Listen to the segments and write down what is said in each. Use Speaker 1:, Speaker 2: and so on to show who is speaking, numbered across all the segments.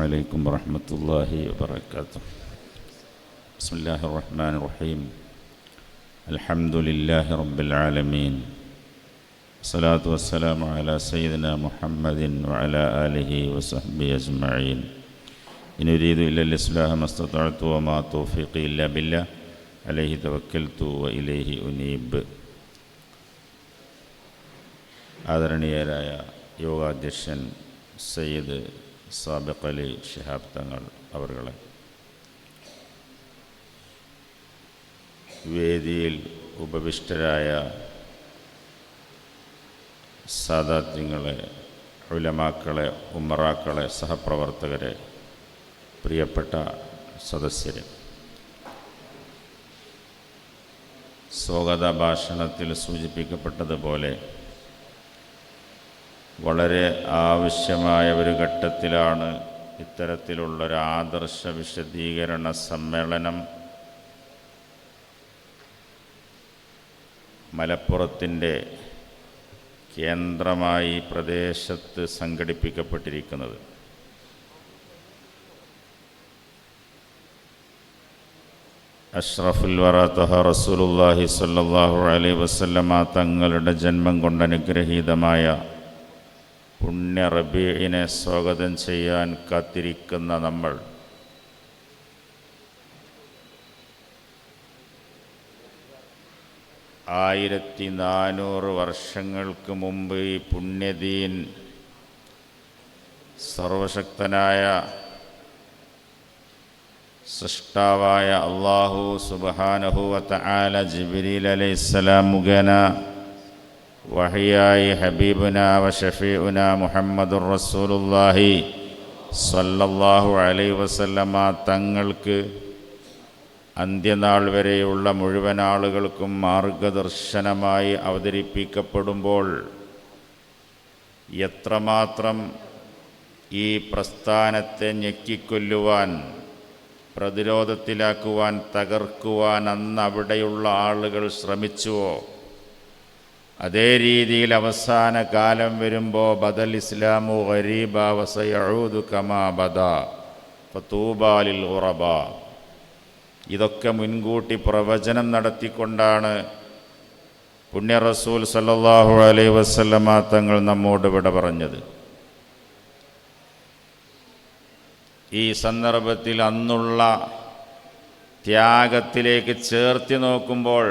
Speaker 1: عليكم ورحمة الله وبركاته بسم الله الرحمن الرحيم الحمد لله رب العالمين الصلاة والسلام على سيدنا محمد وعلى آله وصحبه أجمعين إن أريد إلا الإصلاح ما استطعت وما توفيقي إلا بالله عليه توكلت وإليه أنيب ആദരണീയരായ യോഗാധ്യക്ഷൻ സയ്യിദ് സാബിഖ് അലി ഷിഹാബ് തങ്ങൾ അവർകളെ വേദിയിൽ ഉപവിഷ്ടരായ സാദാത്യങ്ങളെ ഉലമാക്കളെ ഉമ്മറാക്കളെ സഹപ്രവർത്തകരെ പ്രിയപ്പെട്ട സദസ്യരെ. സ്വാഗത ഭാഷണത്തിൽ സൂചിപ്പിക്കപ്പെട്ടതുപോലെ വളരെ ആവശ്യമായ ഒരു ഘട്ടത്തിലാണ് ഇത്തരത്തിലുള്ളൊരു ആദർശ വിശദീകരണ സമ്മേളനം മലപ്പുറത്തിന്റെ കേന്ദ്രമായി പ്രദേശത്ത് സംഘടിപ്പിക്കപ്പെട്ടിരിക്കുന്നത്. അഷ്റഫുൽ വറാത്തഹ റസൂലുല്ലാഹി സ്വല്ലല്ലാഹു അലൈഹി വസല്ലമ തങ്ങളുടെ ജന്മം കൊണ്ട് അനുഗ്രഹീതമായ പുണ്യ റബീഇനെ സ്വാഗതം ചെയ്യാൻ കാത്തിരിക്കുന്ന നമ്മൾ. ആയിരത്തി നാനൂറ് വർഷങ്ങൾക്ക് മുമ്പ് ഈ പുണ്യദീൻ സർവശക്തനായ സൃഷ്ടാവായ അള്ളാഹു സുബഹാനഹുവത്ത ആല ജിബിരിൽ അലൈഹിസ്സലാം മുഖേന വഹിയായി وشفيعنا വ رسول الله صلى الله അലൈഹി വസല്ലമ തങ്ങൾക്ക് അന്ത്യനാൾ വരെയുള്ള മുഴുവൻ ആളുകൾക്കും മാർഗദർശനമായി അവതരിപ്പിക്കപ്പെടുമ്പോൾ എത്രമാത്രം ഈ പ്രസ്ഥാനത്തെ ഞെക്കിക്കൊല്ലുവാൻ പ്രതിരോധത്തിലാക്കുവാൻ തകർക്കുവാൻ അന്ന് അവിടെയുള്ള ആളുകൾ ശ്രമിച്ചുവോ? അതേ രീതിയിൽ അവസാന കാലം വരുമ്പോൾ ബദൽ ഇസ്ലാമു ഗരീബ വസയഊദു കമാ ബദ ഫതൂബാലിൽ ഉറബ ഇതൊക്കെ മുൻകൂട്ടി പ്രവചനം നടത്തിക്കൊണ്ടാണ് പുണ്യ റസൂൽ സല്ലല്ലാഹു അലൈഹി വസല്ലമ തങ്ങൾ നമ്മോട് വിട പറഞ്ഞത്. ഈ സന്ദർഭത്തിൽ അന്നുള്ള ത്യാഗത്തിലേക്ക് ചേർത്തി നോക്കുമ്പോൾ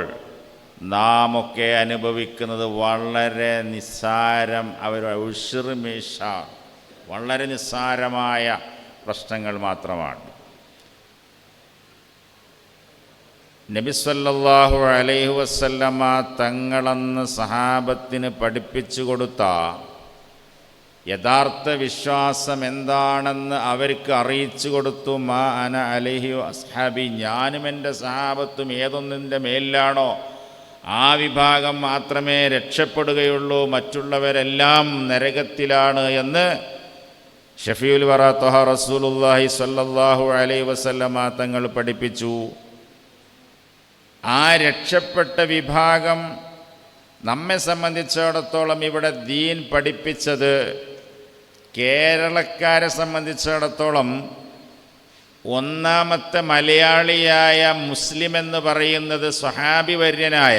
Speaker 1: നാം ഒക്കെ അനുഭവിക്കുന്നത് വളരെ നിസ്സാരം അവർ ഉഷിർമീഷ വളരെ നിസ്സാരമായ പ്രശ്നങ്ങൾ മാത്രമാണ്. നബിസ്വല്ലാഹു അലൈഹു വസല്ലമ തങ്ങളെന്ന് സഹാബത്തിന് പഠിപ്പിച്ചു കൊടുത്ത യഥാർത്ഥ വിശ്വാസം എന്താണെന്ന് അവർക്ക് അറിയിച്ചു കൊടുത്തു. മാ അന അലഹി അസ്ഹാബി ഞാനും എന്റെ സഹാബത്തും ഏതൊന്നിന്റെ മേലിലാണോ ആ വിഭാഗം മാത്രമേ രക്ഷപ്പെടുകയുള്ളൂ മറ്റുള്ളവരെല്ലാം നരകത്തിലാണ് എന്ന് ഷഫീൽ വറ തൊഹ റസൂലുല്ലാഹി സല്ലാഹു അലൈ വസല്ലമ തങ്ങൾ പഠിപ്പിച്ചു. ആ രക്ഷപ്പെട്ട വിഭാഗം നമ്മെ സംബന്ധിച്ചിടത്തോളം ഇവിടെ ദീൻ പഠിപ്പിച്ചത് കേരളക്കാരെ സംബന്ധിച്ചിടത്തോളം ഒന്നാമത്തെ മലയാളിയായ മുസ്ലിം എന്ന് പറയുന്നത് സ്വഹാബി വര്യനായ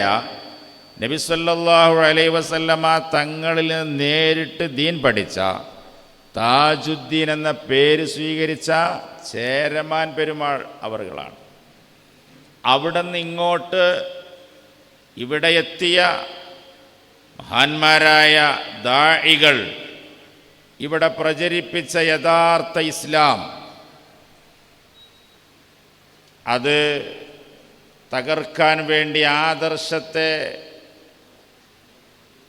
Speaker 1: നബി സല്ലല്ലാഹു അലൈഹി വസല്ലമ തങ്ങളിൽ നിന്ന് നേരിട്ട് ദീൻ പഠിച്ച താജുദ്ദീൻ എന്ന പേര് സ്വീകരിച്ച ചേരമാൻ പെരുമാൾ അവറുകളാണ് അവിടെ നിന്ന് ഇങ്ങോട്ട് ഇവിടെ എത്തിയ മഹാന്മാരായ ദാഴികൾ ഇവിടെ പ്രചരിപ്പിച്ച യഥാർത്ഥ ഇസ്ലാം അത് തകർക്കാൻ വേണ്ടി ആദർശത്തെ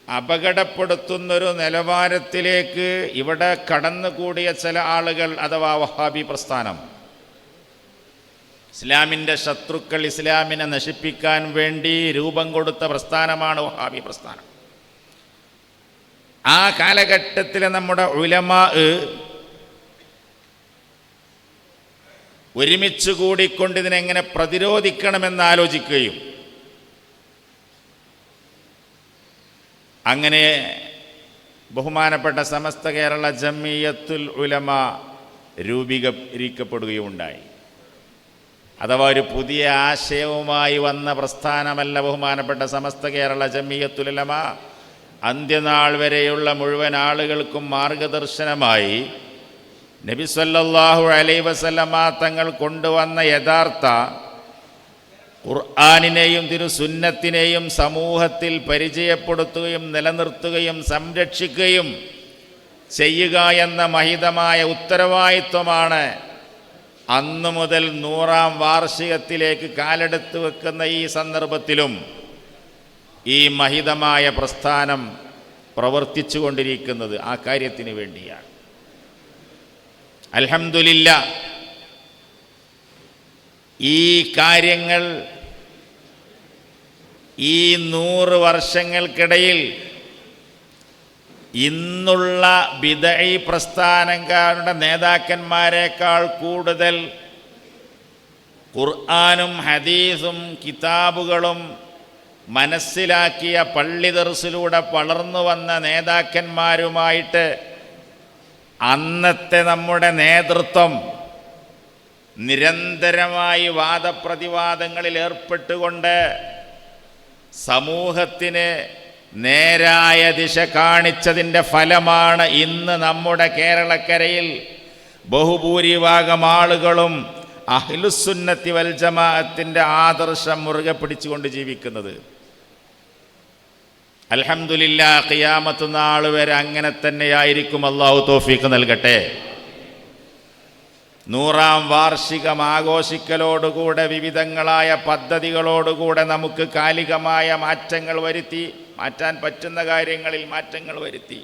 Speaker 1: അപകടപ്പെടുത്തുന്നൊരു നിലവാരത്തിലേക്ക് ഇവിടെ കടന്നുകൂടിയ ചില ആളുകൾ അഥവാ വഹാബി പ്രസ്ഥാനം. ഇസ്ലാമിന്റെ ശത്രുക്കൾ ഇസ്ലാമിനെ നശിപ്പിക്കാൻ വേണ്ടി രൂപം കൊടുത്ത പ്രസ്ഥാനമാണ് വഹാബി പ്രസ്ഥാനം. ആ കാലഘട്ടത്തിലെ നമ്മുടെ ഉലമാ ഒരുമിച്ച് കൂടിക്കൊണ്ട് ഇതിനെങ്ങനെ പ്രതിരോധിക്കണമെന്ന് ആലോചിക്കുകയും. അങ്ങനെ ബഹുമാനപ്പെട്ട സമസ്ത കേരള ജമ്മീയത്തുൽ ഉലമ രൂപീകരിക്കപ്പെടുകയുണ്ടായി അഥവാ ഒരു പുതിയ ആശയവുമായി വന്ന പ്രസ്ഥാനമല്ല ബഹുമാനപ്പെട്ട സമസ്ത കേരള ജമിയത്തുലമ അന്ത്യനാൾ വരെയുള്ള മുഴുവൻ ആളുകൾക്കും മാർഗദർശനമായി നബി സല്ലല്ലാഹു അലൈ വസല്ലമ തങ്ങൾ കൊണ്ടുവന്ന യഥാർത്ഥ ഖുർആാനിനെയും തിരുസുന്നത്തിനെയും സമൂഹത്തിൽ പരിചയപ്പെടുത്തുകയും നിലനിർത്തുകയും സംരക്ഷിക്കുകയും ചെയ്യുക എന്ന മഹിതമായ ഉത്തരവാദിത്വമാണ് അന്നു മുതൽ നൂറാം വാർഷികത്തിലേക്ക് കാലെടുത്ത് വെക്കുന്ന ഈ സന്ദർഭത്തിലും ഈ മഹിതമായ പ്രസ്ഥാനം പ്രവർത്തിച്ചു കൊണ്ടിരിക്കുന്നത് ആ കാര്യത്തിന് വേണ്ടിയാണ്. അൽഹംദുലില്ല. ഈ കാര്യങ്ങൾ ഈ നൂറ് വർഷങ്ങൾക്കിടയിൽ ഇന്നുള്ള വിദഴി പ്രസ്ഥാനങ്ങളുടെ നേതാക്കന്മാരെക്കാൾ കൂടുതൽ ഖുർആാനും ഹദീസും കിതാബുകളും മനസ്സിലാക്കിയ പള്ളി ദർസിലൂടെ വളർന്നു വന്ന നേതാക്കന്മാരുമായിട്ട് അന്നത്തെ നമ്മുടെ നേതൃത്വം നിരന്തരമായി വാദപ്രതിവാദങ്ങളിൽ ഏർപ്പെട്ടുകൊണ്ട് സമൂഹത്തിന് നേരായ ദിശ കാണിച്ചതിന്റെ ഫലമാണ് ഇന്ന് നമ്മുടെ കേരളക്കരയിൽ ബഹുഭൂരിഭാഗം ആളുകളും അഹ്ലുസുന്നത്തി വൽജമാഅത്തിന്റെ ആദർശം മുറുകെ പിടിച്ചുകൊണ്ട് ജീവിക്കുന്നത്. അൽഹംദുലില്ല ഖിയാമത്ത് നാൾ വരെ അങ്ങനെ തന്നെയായിരിക്കും അള്ളാഹു തോഫീക്ക് നൽകട്ടെ. നൂറാം വാർഷികം ആഘോഷിക്കലോടുകൂടെ വിവിധങ്ങളായ പദ്ധതികളോടുകൂടെ നമുക്ക് കാലികമായ മാറ്റങ്ങൾ വരുത്തി മാറ്റാൻ പറ്റുന്ന കാര്യങ്ങളിൽ മാറ്റങ്ങൾ വരുത്തി.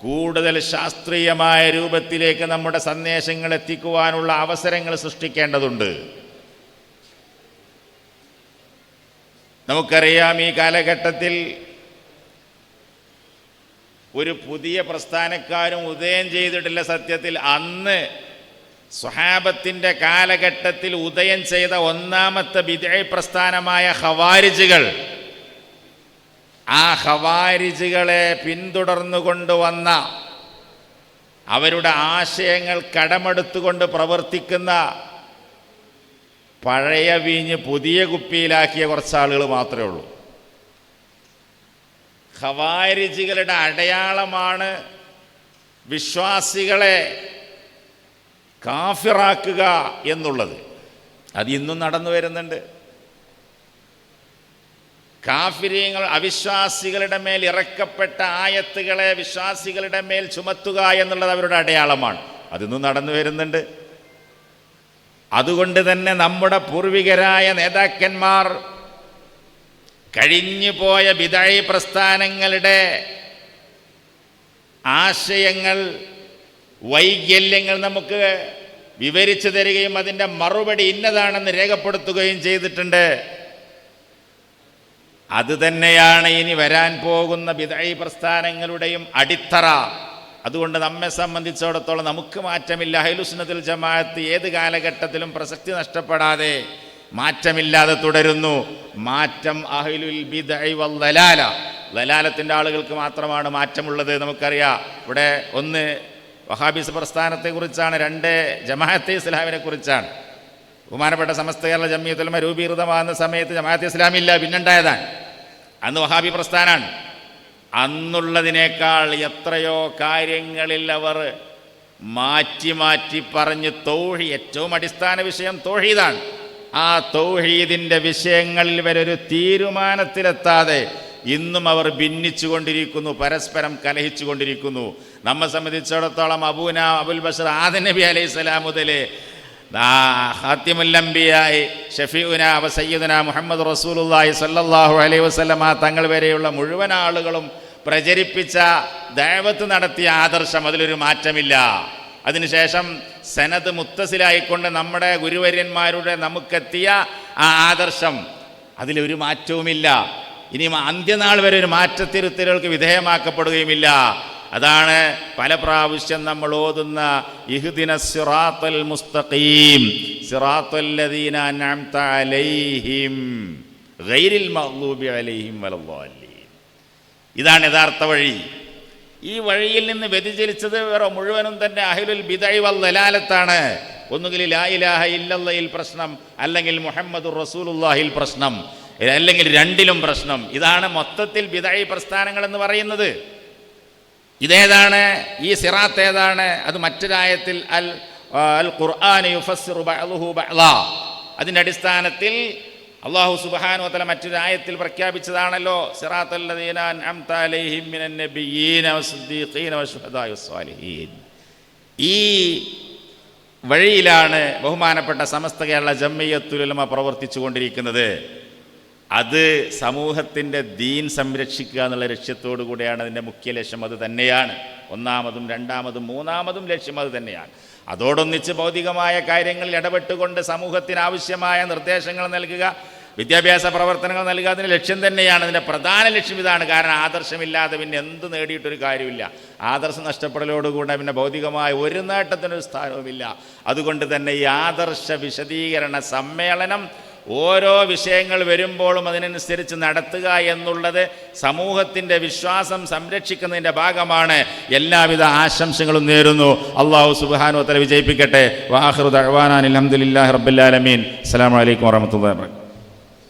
Speaker 1: കൂടുതൽ ശാസ്ത്രീയമായ രൂപത്തിലേക്ക് നമ്മുടെ സന്ദേശങ്ങൾ എത്തിക്കുവാനുള്ള അവസരങ്ങൾ സൃഷ്ടിക്കേണ്ടതുണ്ട്. നമുക്കറിയാം ഈ കാലഘട്ടത്തിൽ ഒരു പുതിയ പ്രസ്ഥാനക്കാരും ഉദയം ചെയ്തിട്ടില്ല സത്യത്തിൽ. അന്ന് സ്വഹാബത്തിന്റെ കാലഘട്ടത്തിൽ ഉദയം ചെയ്ത ഒന്നാമത്തെ വിജയ പ്രസ്ഥാനമായ ഹവാരിജുകൾ ആ ഹവാരിജുകളെ പിന്തുടർന്നു കൊണ്ടുവന്ന അവരുടെ ആശയങ്ങൾ കടമെടുത്തുകൊണ്ട് പ്രവർത്തിക്കുന്ന പഴയ വീഞ്ഞ് പുതിയ കുപ്പിയിലാക്കിയ കുറച്ച് ആളുകൾ മാത്രമേ ഉള്ളൂ. ഹവാരിജികളുടെ അടയാളമാണ് വിശ്വാസികളെ കാഫിറാക്കുക എന്നുള്ളത്. അത് ഇന്നും നടന്നു വരുന്നുണ്ട്. കാഫിര്യങ്ങൾ അവിശ്വാസികളുടെ മേൽ ഇറക്കപ്പെട്ട ആയത്തുകളെ വിശ്വാസികളുടെ മേൽ ചുമത്തുക എന്നുള്ളത് അവരുടെ അടയാളമാണ്. അതിന്നും നടന്നു വരുന്നുണ്ട്. അതുകൊണ്ട് തന്നെ നമ്മുടെ പൂർവികരായ നേതാക്കന്മാർ കഴിഞ്ഞു പോയ വിദായി പ്രസ്ഥാനങ്ങളുടെ ആശയങ്ങൾ വൈകല്യങ്ങൾ നമുക്ക് വിവരിച്ചു തരികയും അതിന്റെ മറുപടി ഇന്നതാണെന്ന് രേഖപ്പെടുത്തുകയും ചെയ്തിട്ടുണ്ട്. അതുതന്നെയാണ് ഇനി വരാൻ പോകുന്ന വിദായി പ്രസ്ഥാനങ്ങളുടെയും അടിത്തറ. അതുകൊണ്ട് നമ്മെ സംബന്ധിച്ചിടത്തോളം നമുക്ക് മാറ്റമില്ല. ഹൈലുസ്നത്തിൽ ജമാഅത്ത് ഏത് കാലഘട്ടത്തിലും പ്രസക്തി നഷ്ടപ്പെടാതെ മാറ്റമില്ലാതെ തുടരുന്നു. മാറ്റം അഹിലുൽ ബിദ്അഇ വൽ ദലാല. ദലാലത്തിന്റെ ആളുകൾക്ക് മാത്രമാണ് മാറ്റമുള്ളത് നമുക്കറിയാം. ഇവിടെ ഒന്ന് വഹാബിസ് പ്രസ്ഥാനത്തെക്കുറിച്ചാണ് രണ്ട് ജമാഅത്തെ ഇസ്ലാമിനെ കുറിച്ചാണ് ബഹുമാനപ്പെട്ട സമസ്ത കേരള ജമ്മിയത്തുലമ രൂപീകൃതമാകുന്ന സമയത്ത് ജമാഅത്തെ ഇസ്ലാമില്ല പിന്നുണ്ടായതാണ്. അന്ന് വഹാബി പ്രസ്ഥാനാണ്. അന്നുള്ളതിനേക്കാൾ എത്രയോ കാര്യങ്ങളിൽ അവർ മാറ്റി മാറ്റി പറഞ്ഞ് തോഴി ഏറ്റവും അടിസ്ഥാന വിഷയം തോഴീതാണ് ആ തൗഹീദിന്റെ വിഷയങ്ങളിൽ വരെ ഒരു തീരുമാനത്തിലെത്താതെ ഇന്നും അവർ ഭിന്നിച്ചു കൊണ്ടിരിക്കുന്നു പരസ്പരം കലഹിച്ചു കൊണ്ടിരിക്കുന്നു. നമ്മെ സംബന്ധിച്ചിടത്തോളം അബൂന അബുൽ ബഷർ ആദ നബി അലൈഹി സ്വലാം മുതൽ ഹാത്തിമുല്ലംബിയായി ഷഫീഉന അവ സയ്യിദുന മുഹമ്മദ് റസൂലുള്ളാഹി സല്ലല്ലാഹു അലൈഹി വസല്ലമ തങ്ങൾ വരെയുള്ള മുഴുവൻ ആളുകളും പ്രചരിപ്പിച്ച ദൈവത്ത് നടത്തിയ ആദർശം അതിലൊരു മാറ്റമില്ല. അതിനുശേഷം സനത് മുത്തസിലായിക്കൊണ്ട് നമ്മുടെ ഗുരുവര്യന്മാരുടെ നമുക്കെത്തിയ ആ ആദർശം അതിലൊരു മാറ്റവുമില്ല. ഇനി അന്ത്യനാൾ വരെ ഒരു മാറ്റത്തിരുത്തലുകൾക്ക് വിധേയമാക്കപ്പെടുകയുമില്ല. അതാണ് പല പ്രാവശ്യം നമ്മൾ ഓതുന്ന ഇഹുദിന സിറാത്തൽ മുസ്തഖീം സിറാത്തല്ലദീന അലൈഹിം ഗൈരിൽ മഹ്ലൂബി അലൈഹിം വലദ്ദാലിൻ ഇതാണ് യഥാർത്ഥ വഴി. ഈ വഴിയിൽ നിന്ന് വ്യതിചലിച്ചത് വേറെ മുഴുവനും തന്നെ അഹിലുൽ ബിദൈ വല്ലാലത്താണ് ഒന്നുകിൽ ലായിലാഹ ഇല്ലയിൽ പ്രശ്നം അല്ലെങ്കിൽ മുഹമ്മദ് റസൂലുള്ളാഹിൽ പ്രശ്നം അല്ലെങ്കിൽ രണ്ടിലും പ്രശ്നം. ഇതാണ് മൊത്തത്തിൽ ബിദായി പ്രസ്ഥാനങ്ങൾ എന്ന് പറയുന്നത്. ഇതേതാണ്? ഈ സിറാത്ത് ഏതാണ്? അത് മറ്റൊരായത്തിൽ അൽ അൽ ഖുർആൻ യുഫസ്സിറു ബഅ്ലുഹു ബഅ്ലാ അതിന്റെ അടിസ്ഥാനത്തിൽ അള്ളാഹു സുബ്ഹാനഹു മറ്റൊരു ആയത്തിൽ പ്രഖ്യാപിച്ചതാണല്ലോ ഈ വഴിയിലാണ് ബഹുമാനപ്പെട്ട സമസ്ത കേരള ജമ്മയ്യത്തുലമ പ്രവർത്തിച്ചു കൊണ്ടിരിക്കുന്നത് അത് സമൂഹത്തിന്റെ ദീൻ സംരക്ഷിക്കുക എന്നുള്ള ലക്ഷ്യത്തോടു കൂടിയാണ് അതിന്റെ മുഖ്യ ലക്ഷ്യം അത് തന്നെയാണ്. ഒന്നാമതും രണ്ടാമതും മൂന്നാമതും ലക്ഷ്യം അത് തന്നെയാണ്. അതോടൊന്നിച്ച് ഭൗതികമായ കാര്യങ്ങളിൽ ഇടപെട്ടുകൊണ്ട് സമൂഹത്തിന് ആവശ്യമായ നിർദ്ദേശങ്ങൾ നൽകുക വിദ്യാഭ്യാസ പ്രവർത്തനങ്ങൾ നൽകുക അതിന്റെ ലക്ഷ്യം തന്നെയാണ്. അതിന്റെ പ്രധാന ലക്ഷ്യം ഇതാണ്. കാരണം ആദർശമില്ലാതെ പിന്നെ എന്ത് നേടിയിട്ടൊരു കാര്യമില്ല ആദർശം നഷ്ടപ്പെടലോടുകൂടെ പിന്നെ ഭൗതികമായ ഒരു നേട്ടത്തിനൊരു സ്ഥാനവുമില്ല. അതുകൊണ്ട് തന്നെ ഈ ആദർശ വിശദീകരണ സമ്മേളനം ഓരോ വിഷയങ്ങൾ വരുമ്പോഴും അതിനനുസരിച്ച് നടത്തുക എന്നുള്ളത് സമൂഹത്തിന്റെ വിശ്വാസം സംരക്ഷിക്കുന്നതിന്റെ ഭാഗമാണ്. എല്ലാവിധ ആശംസകളും നേരുന്നു. അള്ളാഹു സുബാനു തല വിജയിപ്പിക്കട്ടെ. വാഹൃദ് അഹ്വാനാൻ അലഹമുല്ലാ റബ്ബുല്ലാലമീൻ അസ്സാം വലൈക്കും വാഹമത്തല്ലാ